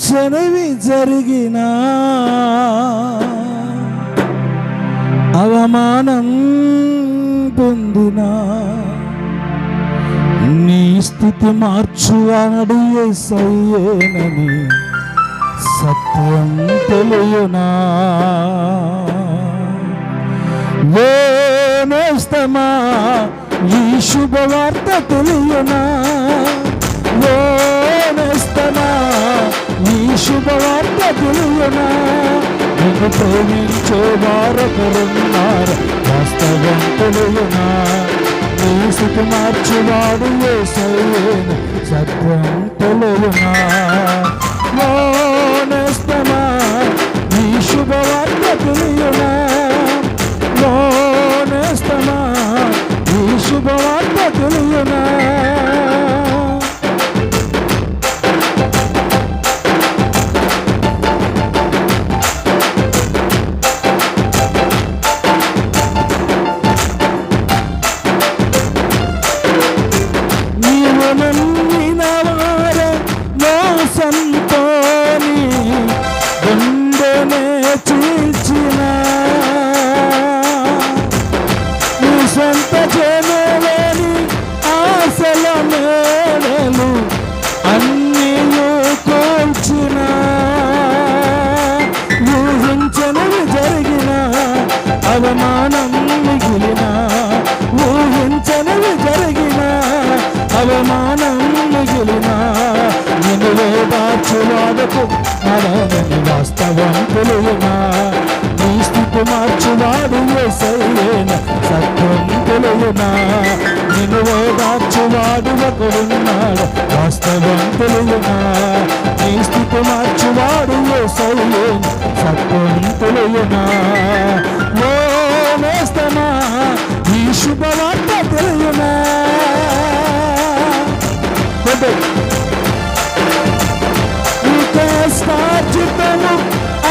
ఊహించనివి జరిగినా అవమానం పొందిన. నీ స్థితి మార్చువాడు సయ్యేనని సత్యం తెలియనా. వేనేస్తమా ఈ శుభవార్త తెలియనా. ఓ శుభవార్త తెలియనా ప్రేమించే వారొకరున్నారు? వాస్తవం తెలియనా? నీ స్థితి మార్చివాడు ఏ సత్యం తెలియనా? to దాచువాడకు వాస్తవం తెలియనా? నీ స్థితి మార్చువాడు ఏసయ్యేన? సత్యం తెలియనా? నిన్నులో దాచువాడు ఒకడున్నాడు. వాస్తవం తెలియనా? నీ స్థితి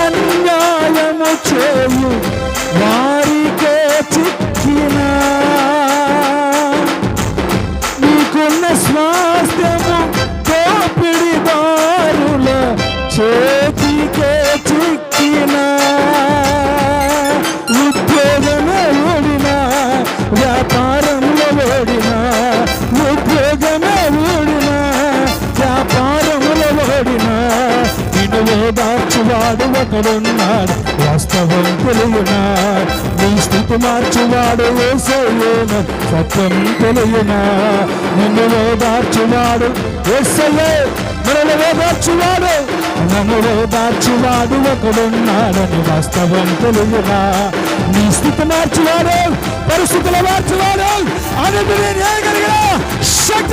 అన్యాయము చేయు. నిన్ను ఒకడున్నాడు. వాస్తవం తెలియనా నీ స్థితి మార్చువాడు వేసేయేన సత్యం తెలియనా నిన్ను దాచువాడు వేసయ్యే మనలో దాచువాడు నన్ను దాచువాడు ఒకడున్నాడని వాస్తవం తెలియనా నీ స్థితి మార్చువాడు పరిస్థితులు మార్చువాడు అని నేను ఏగలిగిన శక్తివంతుడు